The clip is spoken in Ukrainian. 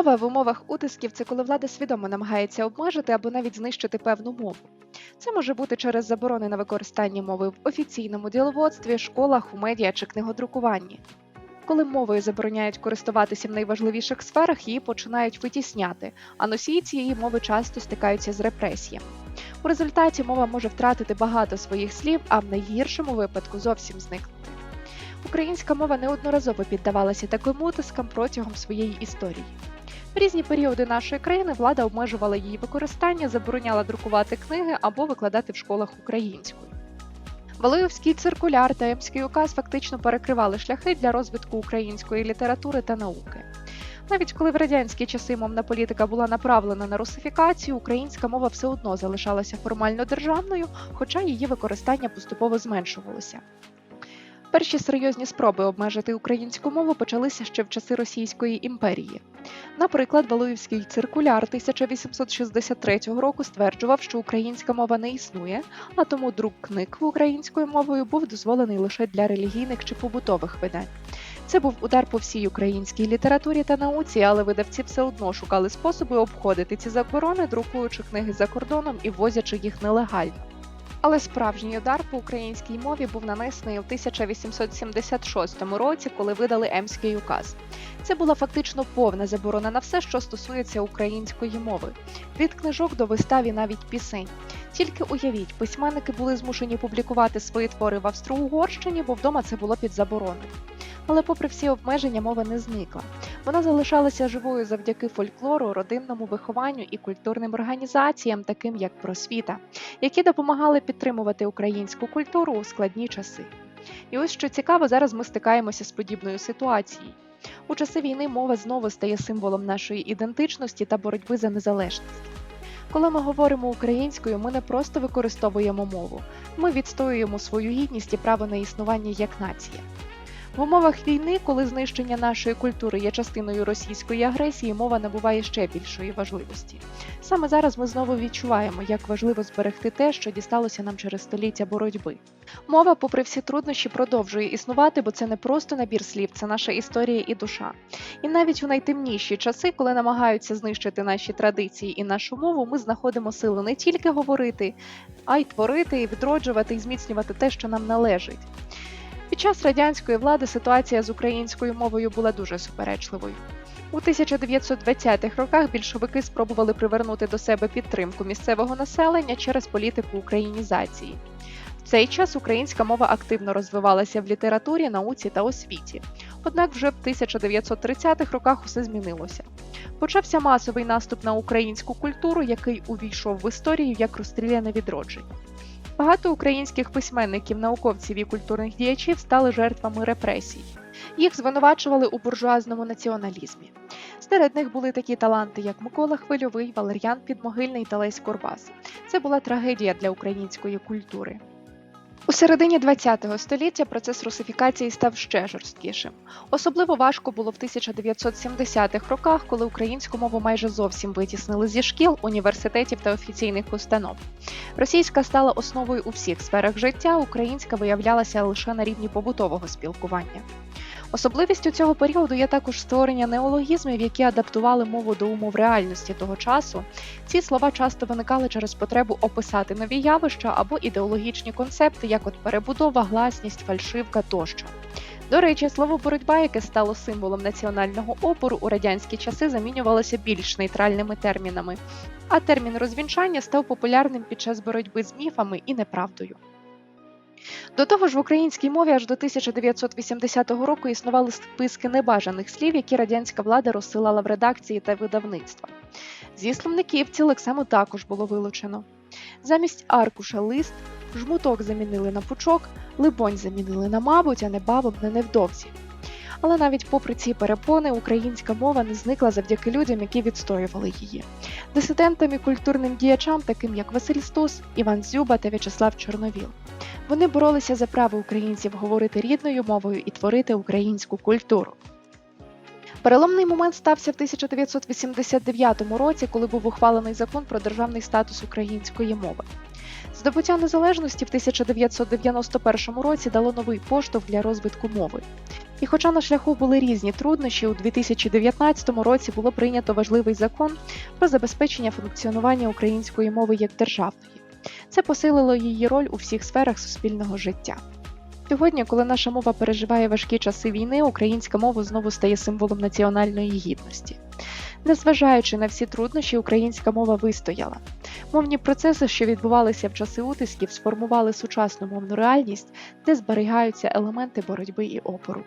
Мова в умовах утисків це коли влада свідомо намагається обмежити або навіть знищити певну мову. Це може бути через заборони на використання мови в офіційному діловодстві, школах, у медіа чи книгодрукуванні. Коли мовою забороняють користуватися в найважливіших сферах, її починають витісняти, а носії цієї мови часто стикаються з репресіями. У результаті мова може втратити багато своїх слів, а в найгіршому випадку зовсім зникнути. Українська мова неодноразово піддавалася таким утискам протягом своєї історії. В різні періоди нашої країни влада обмежувала її використання, забороняла друкувати книги або викладати в школах українською. Валуївський циркуляр та Емський указ фактично перекривали шляхи для розвитку української літератури та науки. Навіть коли в радянські часи мовна політика була направлена на русифікацію, українська мова все одно залишалася формально державною, хоча її використання поступово зменшувалося. Перші серйозні спроби обмежити українську мову почалися ще в часи Російської імперії. Наприклад, Валуївський циркуляр 1863 року стверджував, що українська мова не існує, а тому друк книг українською мовою був дозволений лише для релігійних чи побутових видань. Це був удар по всій українській літературі та науці, але видавці все одно шукали способи обходити ці заборони, друкуючи книги за кордоном і ввозячи їх нелегально. Але справжній удар по українській мові був нанесений у 1876 році, коли видали Емський указ. Це була фактично повна заборона на все, що стосується української мови, від книжок до вистав і навіть пісень. Тільки уявіть, письменники були змушені публікувати свої твори в Австро-Угорщині, бо вдома це було під забороною. Але, попри всі обмеження, мова не зникла. Вона залишалася живою завдяки фольклору, родинному вихованню і культурним організаціям, таким як просвіта, які допомагали підтримувати українську культуру у складні часи. І ось що цікаво, зараз ми стикаємося з подібною ситуацією. У часи війни мова знову стає символом нашої ідентичності та боротьби за незалежність. Коли ми говоримо українською, ми не просто використовуємо мову, ми відстоюємо свою гідність і право на існування як нація. В умовах війни, коли знищення нашої культури є частиною російської агресії, мова набуває ще більшої важливості. Саме зараз ми знову відчуваємо, як важливо зберегти те, що дісталося нам через століття боротьби. Мова, попри всі труднощі, продовжує існувати, бо це не просто набір слів, це наша історія і душа. І навіть у найтемніші часи, коли намагаються знищити наші традиції і нашу мову, ми знаходимо силу не тільки говорити, а й творити, і відроджувати і зміцнювати те, що нам належить. Під час радянської влади ситуація з українською мовою була дуже суперечливою. У 1920-х роках більшовики спробували привернути до себе підтримку місцевого населення через політику українізації. В цей час українська мова активно розвивалася в літературі, науці та освіті. Однак вже в 1930-х роках усе змінилося. Почався масовий наступ на українську культуру, який увійшов в історію як розстріляне відродження. Багато українських письменників, науковців і культурних діячів стали жертвами репресій. Їх звинувачували у буржуазному націоналізмі. Серед них були такі таланти, як Микола Хвильовий, Валер'ян Підмогильний та Лесь Курбас. Це була трагедія для української культури. У середині ХХ століття процес русифікації став ще жорсткішим. Особливо важко було в 1970-х роках, коли українську мову майже зовсім витіснили зі шкіл, університетів та офіційних установ. Російська стала основою у всіх сферах життя, українська виявлялася лише на рівні побутового спілкування. Особливістю цього періоду є також створення неологізмів, які адаптували мову до умов реальності того часу. Ці слова часто виникали через потребу описати нові явища або ідеологічні концепти, як от перебудова, гласність, фальшивка тощо. До речі, слово боротьба, яке стало символом національного опору у радянські часи, замінювалося більш нейтральними термінами, а термін розвінчання став популярним під час боротьби з міфами і неправдою. До того ж, в українській мові аж до 1980 року існували списки небажаних слів, які радянська влада розсилала в редакції та видавництва. Зі словників ці лексему також було вилучено. Замість аркуша лист, жмуток замінили на пучок, либонь замінили на мабуть, а не бабом на невдовзі. Але навіть попри ці перепони українська мова не зникла завдяки людям, які відстоювали її. Дисидентам і культурним діячам, таким як Василь Стус, Іван Зюба та В'ячеслав Чорновіл. Вони боролися за право українців говорити рідною мовою і творити українську культуру. Переломний момент стався в 1989 році, коли був ухвалений закон про державний статус української мови. Здобуття незалежності в 1991 році дало новий поштовх для розвитку мови. І хоча на шляху були різні труднощі, у 2019 році було прийнято важливий закон про забезпечення функціонування української мови як державної. Це посилило її роль у всіх сферах суспільного життя. Сьогодні, коли наша мова переживає важкі часи війни, українська мова знову стає символом національної гідності. Незважаючи на всі труднощі, українська мова вистояла. Мовні процеси, що відбувалися в часи утисків, сформували сучасну мовну реальність, де зберігаються елементи боротьби і опору.